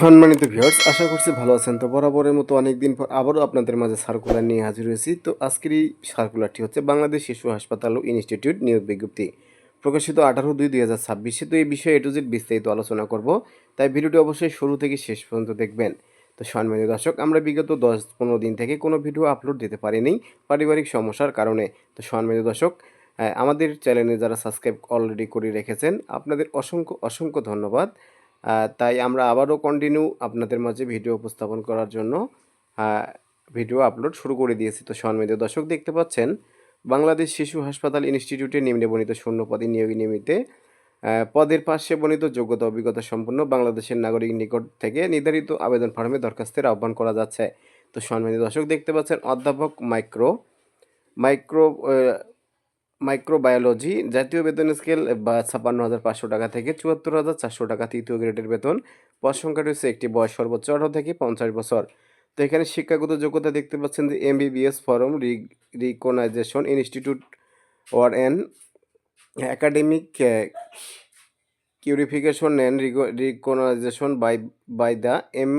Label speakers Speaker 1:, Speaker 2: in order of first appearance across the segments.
Speaker 1: সম্মানিত ভিউয়ার্স আশা করছি ভালো আছেন। তো বরাবরের মতো অনেকদিন পর আবারও আপনাদের মাঝে সার্কুলার নিয়ে হাজির হয়েছি। তো আজকের এই সার্কুলারটি হচ্ছে বাংলাদেশ শিশু হাসপাতাল ও ইনস্টিটিউট নিয়োগ বিজ্ঞপ্তি। প্রকাশিত আঠারো দুই দুই হাজার ছাব্বিশে। তো এই বিষয়ে এটু জেড বিস্তারিত আলোচনা করব। তাই ভিডিওটি অবশ্যই শুরু থেকে শেষ পর্যন্ত দেখবেন। তো সম্মানিত দর্শক, আমরা বিগত দশ পনেরো দিন থেকে কোনো ভিডিও আপলোড দিতে পারিনি পারিবারিক সমস্যার কারণে। তো সম্মানিত দর্শক আমাদের চ্যানেলে যারা সাবস্ক্রাইব অলরেডি করে রেখেছেন, আপনাদের অসংখ্য অসংখ্য ধন্যবাদ। তাই আমরা আবারও কন্টিনিউ আপনাদের মাঝে ভিডিও উপস্থাপন করার জন্য ভিডিও আপলোড শুরু করে দিয়েছি। তো সম্মানিত দর্শক, দেখতে পাচ্ছেন, বাংলাদেশ শিশু হাসপাতাল ইনস্টিটিউটে নিম্নে বর্ণিত শূন্য পদে নিয়োগী নিয়মিতে পদের পাশে বর্ণিত যোগ্যতা, অভিজ্ঞতা সম্পন্ন বাংলাদেশের নাগরিক নিকট থেকে নির্ধারিত আবেদন ফর্মে দরখাস্তের আহ্বান করা যাচ্ছে। তো সম্মানিত দর্শক, দেখতে পাচ্ছেন, অধ্যাপক মাইক্রো মাইক্রো মাইক্রোবায়োলজি জাতীয় বেতন স্কেল বা ছাপ্পান্ন হাজার পাঁচশো টাকা থেকে চুয়াত্তর হাজার চারশো টাকা তৃতীয় গ্রেডের বেতন। পদ সংখ্যা রয়েছে একটি বয়স সর্বোচ্চ আঠারো থেকে পঞ্চাশ বছর। তো এখানে শিক্ষাগত যোগ্যতা দেখতে পাচ্ছেন যে MBBS form recognition institute or an academic qualification and recognition by by the M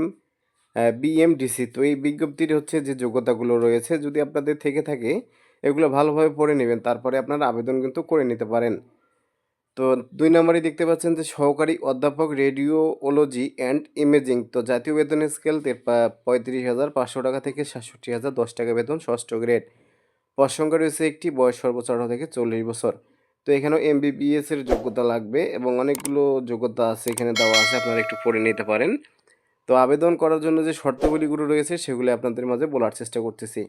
Speaker 1: BMDC তো এই বিজ্ঞপ্তির হচ্ছে যে যোগ্যতাগুলো রয়েছে। যদি আপনাদের থেকে থাকে এগুলো ভালোভাবে পড়ে নেবেন। তারপরে আপনারা আবেদন কিন্তু করে নিতে পারেন। তো দুই নম্বরে দেখতে পাচ্ছেন যে সহকারী অধ্যাপক রেডিওওলজি অ্যান্ড ইমেজিং। তো জাতীয় বেতন স্কেল পঁয়ত্রিশ হাজার পাঁচশো টাকা থেকে সাতষট্টি হাজার দশ টাকা বেতন ষষ্ঠ গ্রেড। সংখ্যা রয়েছে একটি, বয়স সর্বোচ্চ আঠারো থেকে চল্লিশ বছর। তো এখানেও এমবিবিএস এর যোগ্যতা লাগবে এবং অনেকগুলো যোগ্যতা আছে, এখানে দেওয়া আছে, আপনারা একটু পড়ে নিতে পারেন। তো আবেদন করার জন্য যে শর্তাবলীগুলো রয়েছে, সেগুলো আপনাদের মাঝে বলার চেষ্টা করতেছি।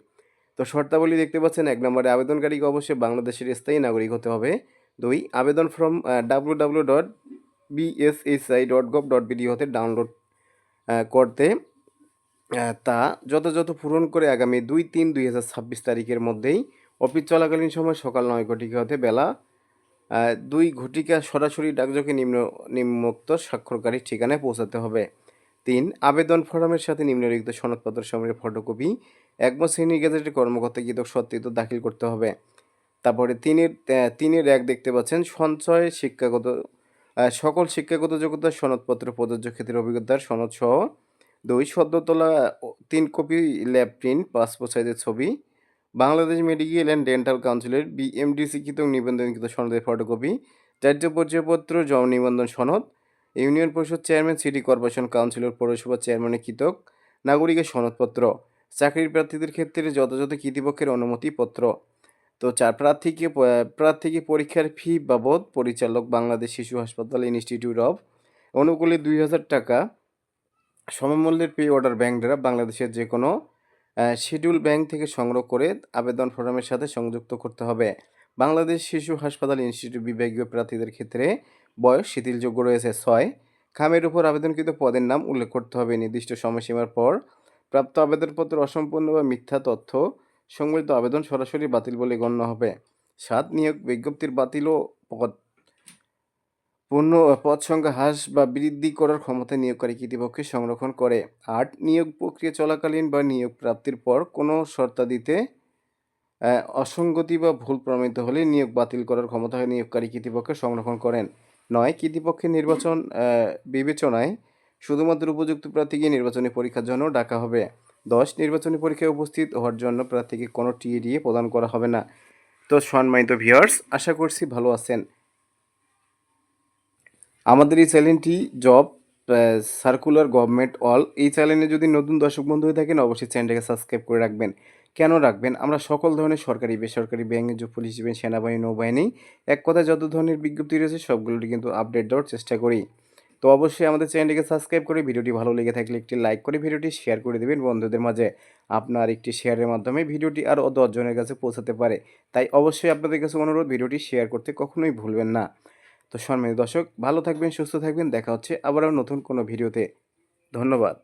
Speaker 1: তো শর্তাবলী দেখতে পাচ্ছেন, এক নম্বরে আবেদনকারীকে অবশ্যই বাংলাদেশের স্থায়ী নাগরিক হতে হবে। দুই, আবেদন form W W dot BSSI dot gov dot BD হতে ডাউনলোড করতে তা যথাযথ পূরণ করে আগামী দুই তিন দুই হাজার ছাব্বিশ তারিখের মধ্যেই অফিস চলাকালীন সময় সকাল নয় ঘটিকা হতে বেলা দুই ঘটিকা সরাসরি ডাকযোগে নিম্ন, নিম্নোক্ত স্বাক্ষরকারী ঠিকানায় পৌঁছাতে হবে। তিন, আবেদন ফর্মের সাথে নিম্নলিখিত সনদপত্র সমূহের ফটোকপি একম শ্রেণি গেজেটের কর্মকর্তা কৃতক সত্ত্বিত দাখিল করতে হবে। তারপরে তিনের তিনের এক দেখতে পাচ্ছেন, সঞ্চয়, শিক্ষাগত সকল শিক্ষাগত যোগ্যতার সনদপত্র প্রযোজ্য ক্ষেত্রে অভিজ্ঞতার সনদ সহ দুই, সদ্যতলা তিন কপি ল্যাব প্রিন্ট, পাসপোর্ট সাইজের ছবি, বাংলাদেশ মেডিকেল অ্যান্ড ডেন্টাল কাউন্সিলের বিএমডিসি কৃত নিবন্ধনকৃত সনদের ফটোকপি জাতীয় পরিচয়পত্র জম নিবন্ধন সনদ ইউনিয়ন পরিষদ চেয়ারম্যান, সিটি কর্পোরেশন কাউন্সিলর, পৌরসভা চেয়ারম্যানের কৃতক, নাগরিকের সনদপত্র, চাকরির প্রার্থীদের ক্ষেত্রে যথাযথ কর্তৃপক্ষের অনুমতিপত্র। তো চার প্রার্থীকে প্রার্থীকে পরীক্ষার ফি বাবদ পরিচালক বাংলাদেশ শিশু হাসপাতাল ইনস্টিটিউট অফ অনুকূলে দুই হাজার টাকা সমমূল্যের পে অর্ডার ব্যাংক দ্বারা বাংলাদেশের যে কোনো শিডিউল ব্যাংক থেকে সংগ্রহ করে আবেদন ফর্মের সাথে সংযুক্ত করতে হবে। বাংলাদেশ শিশু হাসপাতাল ইনস্টিটিউট বিভাগীয় প্রার্থীদের ক্ষেত্রে বয়স, শিথিলযোগ্য রয়েছে ছয়। খামের উপর আবেদনকৃত পদের নাম উল্লেখ করতে হবে। নির্দিষ্ট সময়সীমার পর প্রাপ্ত আবেদনপত্র অসম্পূর্ণ বা মিথ্যা তথ্য সংবলিত আবেদন সরাসরি বাতিল বলে গণ্য হবে। সাত, নিয়োগ বিজ্ঞপ্তির বাতিল ও পদ পূর্ণ পদ সংখ্যা হ্রাস বা বৃদ্ধি করার ক্ষমতা নিয়োগকারী কর্তৃপক্ষে সংরক্ষণ করে। আট, নিয়োগ প্রক্রিয়া চলাকালীন বা নিয়োগ প্রাপ্তির পর কোনো শর্তাদিতে অসঙ্গতি বা ভুল প্রমাণিত হলে নিয়োগ বাতিল করার ক্ষমতা নিয়োগকারী কর্তৃপক্ষে সংরক্ষণ করেন। নয় কর্তৃপক্ষের নির্বাচন বিবেচনায় শুধুমাত্র উপযুক্ত প্রার্থীকে নির্বাচনী পরীক্ষার জন্য ডাকা হবে। দশ, নির্বাচনী পরীক্ষায় উপস্থিত হওয়ার জন্য প্রার্থীকে কোনো টিএ টিএডিএ প্রদান করা হবে না। তো সম্মানিত ভিউয়ার্স, আশা করছি ভালো আছেন। আমাদের এই চ্যানেলটি জব সার্কুলার গভর্নমেন্ট অল এই চ্যানেলে যদি নতুন দর্শক বন্ধু হয়ে থাকেন, অবশ্যই চ্যানেলটাকে সাবস্ক্রাইব করে রাখবেন। কেন রাখবেন? আমরা সকল ধরনের সরকারি, বেসরকারি ব্যাংক পুলিশ জীবন সেনাবাহিনী, নৌবাহিনী, এক কথায় যত ধরনের বিজ্ঞপ্তি রয়েছে সবগুলোটি কিন্তু আপডেট দেওয়ার চেষ্টা করি। তো অবশ্যই আমাদের চ্যানেলটিকে সাবস্ক্রাইব করে ভিডিওটি ভালো লেগে থাকলে একটি লাইক করে ভিডিওটি শেয়ার করে দেবেন বন্ধুদের মাঝে। আপনার একটি শেয়ারের মাধ্যমে ভিডিওটি আরও দশজনের কাছে পৌঁছাতে পারে। তাই অবশ্যই আপনাদের কাছে অনুরোধ, ভিডিওটি শেয়ার করতে কখনোই ভুলবেন না। তো সম্মানিত দর্শক, ভালো থাকবেন, সুস্থ থাকবেন। দেখা হচ্ছে আবারও নতুন কোনো ভিডিওতে। ধন্যবাদ।